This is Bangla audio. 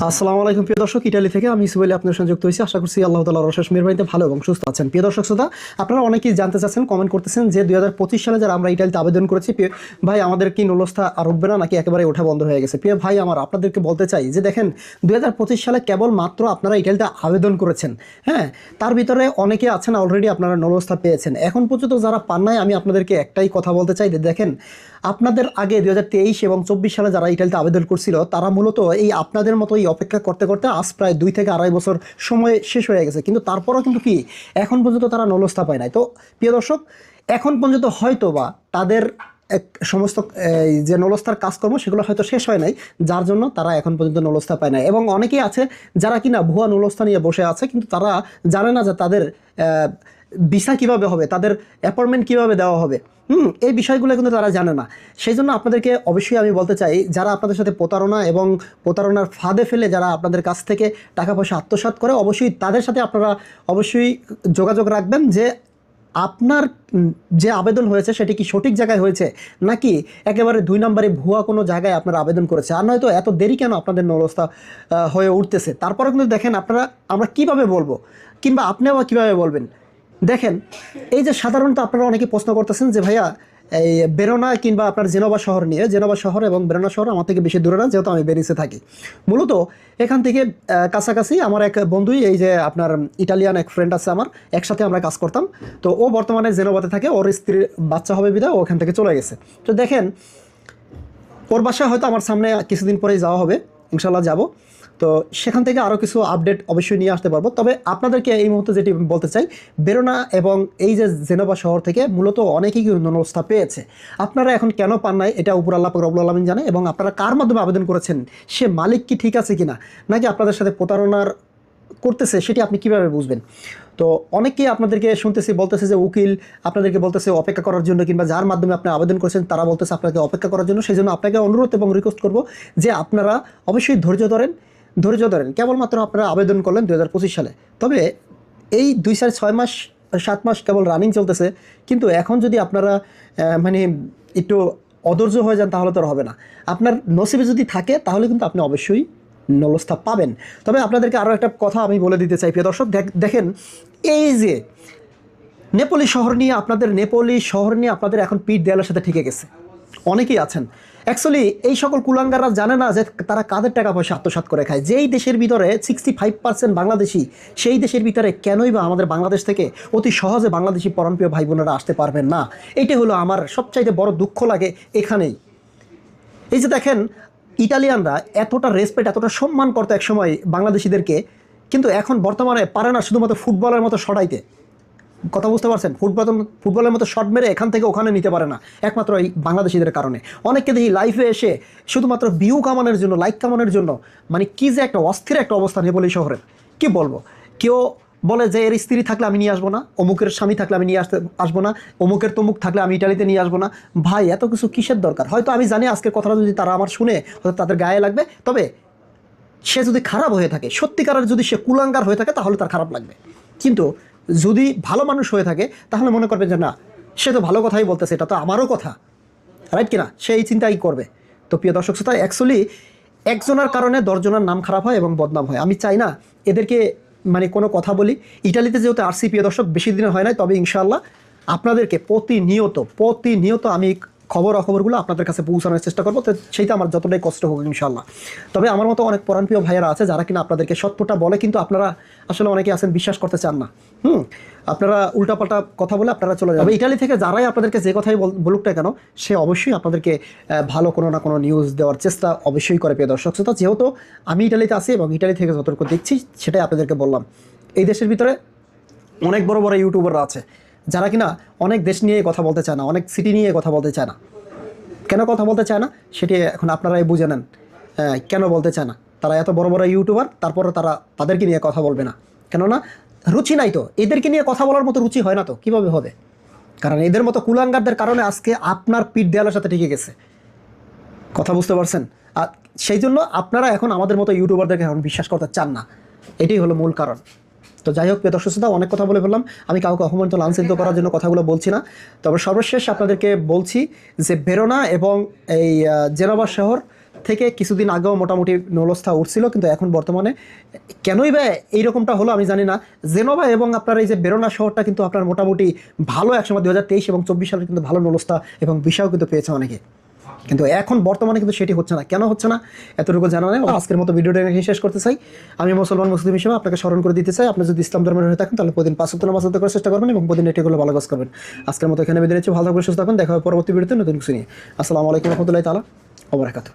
আসসালামু আলাইকুম, প্রিয় দর্শক। ইটালি থেকে আমি ইসুবলি আপনার সঙ্গে যুক্ত হয়েছি। আশা করছি আল্লাহ তালা রশেষ মেহরবানিতে ভালো এবং সুস্থ আছেন। প্রিয় দর্শক শ্রোতা, আপনারা অনেকেই জানতে চাচ্ছেন কমেন্ট করতেছেন যে দুই হাজার পঁচিশ সালে যারা আমরা ইটালিতে আবেদন করেছি ভাই, আমাদের কি নলস্থা আর উঠবে না, নাকি একেবারে ওঠা বন্ধ হয়ে গেছে? প্রিয় ভাই, আমার আপনাদেরকে বলতে চাই যে দেখেন, দুই হাজার পঁচিশ সালে কেবল মাত্র আপনারা ইটালিতে আবেদন করেছেন। হ্যাঁ তার ভিতরে অনেকে আছেন অলরেডি আপনারা নলস্থা পেয়েছেন। এখন পর্যন্ত যারা পান নাই, আমি আপনাদেরকে একটাই কথা বলতে চাই দেখেন, আপনাদের আগে দুই হাজার তেইশ এবং চব্বিশ সালে যারা ইটালিতে আবেদন করছিল, তারা মূলত এই আপনাদের মতো এই অপেক্ষা করতে করতে আজ প্রায় দুই থেকে আড়াই বছর সময় শেষ হয়ে গেছে। কিন্তু তারপরও কিন্তু কি, এখন পর্যন্ত তারা নলস্থা পায় নাই। তো প্রিয় দর্শক, এখন পর্যন্ত হয়তো বা তাদের এক সমস্ত যে নলস্থার কাজকর্ম, সেগুলো হয়তো শেষ হয় নাই। যার জন্য তারা এখন পর্যন্ত নলস্থা পায় নাই। এবং অনেকেই আছে যারা কিনা ভুয়া নলস্থা নিয়ে বসে আছে, কিন্তু তারা জানে না যে তাদের ভিসা কীভাবে হবে? তাদের অ্যাপয়েন্টমেন্ট কীভাবে দেওয়া হবে? হুম এই বিষয়গুলো কিন্তু তারা জানে না। সেই জন্য আপনাদেরকে অবশ্যই আমি বলতে চাই যারা আপনাদের সাথে প্রতারণা এবং প্রতারণার ফাঁদে ফেলে যারা আপনাদের কাছ থেকে টাকা পয়সা আত্মসাৎ করে অবশ্যই তাদের সাথে আপনারা অবশ্যই যোগাযোগ রাখবেন যে আপনার যে আবেদন হয়েছে সেটি কি সঠিক জায়গায় হয়েছে? নাকি একেবারে দুই নম্বরে ভুয়া কোনো জায়গায় আপনারা আবেদন করেছে? আর নয়তো এত দেরি কেন আপনাদের নলস্থা আহ, হয়ে উঠতেছে? তারপরে কিন্তু দেখেন আপনারা আমরা কীভাবে বলব? কিংবা আপনি আবার কীভাবে বলবেন? দেখেন, এই যে সাধারণত আপনারা অনেকে প্রশ্ন করতেছেন যে, ভাইয়া, এই বেরোনা কিংবা আপনার জেনোবা শহর নিয়ে জেনোবা শহর এবং বেরোনা শহর আমার থেকে বেশি দূরে না, যেহেতু আমি বেরিসে থাকি। মূলত এখান থেকে কাছাকাছি আমার এক বন্ধুই, এই যে আপনার ইটালিয়ান এক ফ্রেন্ড আছে আমার, একসাথে আমরা কাজ করতাম। তো ও বর্তমানে জেনোবাতে থাকে, ওর স্ত্রীর বাচ্চা হবে বিধায় ও ওখান থেকে চলে গেছে। তো দেখেন, ওর বাসায় হয়তো আমার সামনে কিছুদিন পরেই যাওয়া হবে ইনশাল্লাহ যাব। তো সেখান থেকে আরও কিছু আপডেট অবশ্যই নিয়ে আসতে পারব। তবে আপনাদেরকে এই মুহূর্তে যেটি বলতে চাই, বেরোনা এবং এই যে জেনোবা শহর থেকে মূলত অনেকেই নলস্থা পেয়েছে। আপনারা এখন কেন পান নাই, এটা উপর আল্লাহ রবুল আলমিন জানে এবং আপনারা কার মাধ্যমে আবেদন করেছেন, সে মালিক কি ঠিক আছে কিনা, নাকি আপনাদের সাথে প্রতারণার করতেছে, সেটি আপনি কীভাবে বুঝবেন? তো অনেকেই আপনাদেরকে শুনতেছি বলতেছে যে, উকিল, আপনাদেরকে বলতেছে অপেক্ষা করার জন্য কিংবা যার মাধ্যমে আপনি আবেদন করেছেন, তারা বলতেছে আপনাকে অপেক্ষা করার জন্য সেই জন্য আপনাকে অনুরোধ এবং রিকোয়েস্ট করব যে আপনারা অবশ্যই ধৈর্য ধরেন ধৈর্য ধরেন, কেবলমাত্র আপনারা আবেদন করলেন দু হাজার পঁচিশ সালে। তবে এই দুই সাড়ে ছয় মাস, সাত মাস কেবল রানিং চলতেছে, কিন্তু এখন যদি আপনারা মানে একটু অধৈর্য হয়ে যান, তাহলে তো হবে না। আপনার নসিবে যদি থাকে, তাহলে কিন্তু আপনি অবশ্যই নলস্থা পাবেন। তবে আপনাদেরকে আরও একটা কথা আমি বলে দিতে চাই, প্রিয় দর্শক দেখেন, এই যে নেপোলি শহর নিয়ে, আপনাদের নেপোলি শহর নিয়ে আপনাদের এখন পিঠ দেয়ালের সাথে ঠেকে গেছে। অনেকেই আছেন। অ্যাকচুয়ালি এই সকল কুলাঙ্গাররা জানে না যে তারা কাদের টাকা পয়সা আত্মসাৎ করে খায়। যেই দেশের ভিতরে সিক্সটি ফাইভ পার্সেন্ট বাংলাদেশি, সেই দেশের ভিতরে কেনই বা আমাদের বাংলাদেশ থেকে অতি সহজে বাংলাদেশি পরমপ্রিয় ভাই বোনেরা আসতে পারবেন না। এইটা হলো আমার সবচাইতে বড় দুঃখ লাগে এখানেই। এই যে দেখেন ইটালিয়ানরা এতটা রেসপেক্ট এতটা সম্মান করতো একসময় বাংলাদেশিদেরকে, কিন্তু এখন বর্তমানে পারে না শুধুমাত্র ফুটবলের মতো সরাইতে। কথা বুঝতে পারছেন? ফুটবল, ফুটবলের মতো শট মেরে এখান থেকে ওখানে নিতে পারে না, একমাত্র এই বাংলাদেশিদের কারণে। অনেককে দেখি লাইফে এসে শুধুমাত্র ভিউ কামানোর জন্য লাইক কামানোর জন্য মানে কি যে একটা অস্থির একটা অবস্থা নেবলি শহরের। কি বলব? কেউ বলে যে, এর স্ত্রী থাকলে আমি নিয়ে আসব না, অমুকের স্বামী থাকলে আমি নিয়ে আসতে, আসব না, অমুকের তমুক থাকলে আমি ইটালিতে নিয়ে আসব না। ভাই, এত কিছু কিসের দরকার? হয়তো আমি জানি আজকের কথাটা যদি তারা আমার শুনে, হয়তো তাদের গায়ে লাগবে, তবে সে যদি খারাপ হয়ে থাকে, সত্যিকারের যদি সে কুলাঙ্গার হয়ে থাকে, তাহলে তার খারাপ লাগবে। কিন্তু যদি ভালো মানুষ হয়ে থাকে, তাহলে মনে করবে যে, না, সে তো ভালো কথাই বলতেছে, এটা তো আমারও কথা। রাইট কিনা? সে এই চিন্তাই করবে। তো প্রিয় দর্শক শ্রোতা অ্যাকচুয়ালি একজনের কারণে দশজনের নাম খারাপ হয় এবং বদনাম হয়। আমি চাই না এদেরকে মানে কোনো কথা বলি। ইটালিতে যেহেতু আর সি, প্রিয় দর্শক, বেশি দিনে হয় নাই, তবে ইনশাল্লাহ আপনাদেরকে প্রতিনিয়ত প্রতিনিয়ত আমি খবর অখবরগুলো আপনাদের কাছে পৌঁছানোর চেষ্টা করব। তো সেইটা আমার যতটাই কষ্ট হোক ইনশাল্লাহ তবে আমার মতো অনেক পরাণপ্রিয় ভাইয়েরা আছে, যারা কিনা আপনাদেরকে সত্যটা বলে, কিন্তু আপনারা আসলে অনেকে আছেন বিশ্বাস করতে চান না। হুম? আপনারা উল্টাপাল্টা কথা বলে আপনারা চলে যাবেন। ইটালি থেকে যারাই আপনাদেরকে যে কথাই বল- বলুক না কেন, সে অবশ্যই আপনাদেরকে ভালো কোনো না কোনো নিউজ দেওয়ার চেষ্টা অবশ্যই করে, প্রিয় দর্শক শ্রোতা। যেহেতু আমি ইটালিতে আছি এবং ইটালি থেকে যতটুকু দেখছি, সেটাই আপনাদেরকে বললাম। এই দেশের ভিতরে অনেক বড় বড় ইউটিউবাররা আছে। যারা কিনা অনেক দেশ নিয়ে কথা বলতে চায় না, অনেক সিটি নিয়ে কথা বলতে চায় না। কেন কথা বলতে চায় না? সেটি এখন আপনারাই বুঝে নেন কেন বলতে চায় না? তারা এত বড় বড় ইউটিউবার তারপরে তারা তাদেরকে নিয়ে কথা বলবে না। কেননা, রুচি নাই তো, এদেরকে নিয়ে কথা বলার মতো রুচি হয় না তো, কীভাবে হবে? কারণ এদের মতো কুলাঙ্গারদের কারণে আজকে আপনার পিঠ দেয়ালের সাথে ঠেকে গেছে। কথা বুঝতে পারছেন? আর সেই জন্য আপনারা এখন আমাদের মতো ইউটিউবারদেরকে এখন বিশ্বাস করতে চান না। এটাই হলো মূল কারণ। তো যাই হোক, প্রিয় দর্শক অনেক কথা বলে ফেললাম। আমি কাউকে অপমানিত লাঞ্ছিত করার জন্য কথাগুলো বলছি না। তবে সর্বশেষ আপনাদেরকে বলছি যে, বেরোনা এবং এই জেনোভা শহর থেকে কিছুদিন আগেও মোটামুটি নলস্থা উঠছিল, কিন্তু এখন বর্তমানে কেনই বা এইরকমটা হলো আমি জানি না। জেনোভা এবং আপনার এই যে বেরোনা শহরটা কিন্তু আপনার মোটামুটি ভালো, একসময় দু হাজার তেইশ এবং চব্বিশ সালে কিন্তু ভালো নলস্থা এবং বিষয়ও কিন্তু পেয়েছে অনেকে। কিন্তু এখন বর্তমানে কিন্তু সেটি হচ্ছে না। কেন হচ্ছে না? এতটুকু জানা নেই। আজকের মতো ভিডিওটা এখানে শেষ করতে চাই। আমি মুসলমান মুসলিম হিসেবে আপনাকে স্মরণ করে দিতে চাই। আপনি যদি ইসলাম ধর্মের হয়ে থাকেন, তাহলে প্রতিদিন পাঁচ সপ্তাহ নামাজ করার চেষ্টা করবেন এবং প্রতিদিন এটিগুলো ভালো কাজ করবেন। আজকের মতো এখানে বেঁধে ভালো করে সুস্থ থাকবেন। দেখা হবে পরবর্তী ভিডিওতে নতুন কিছু নিয়ে। আসসালামু আলাইকুম রহমতুল্লাহ তালা ওবরাকাতু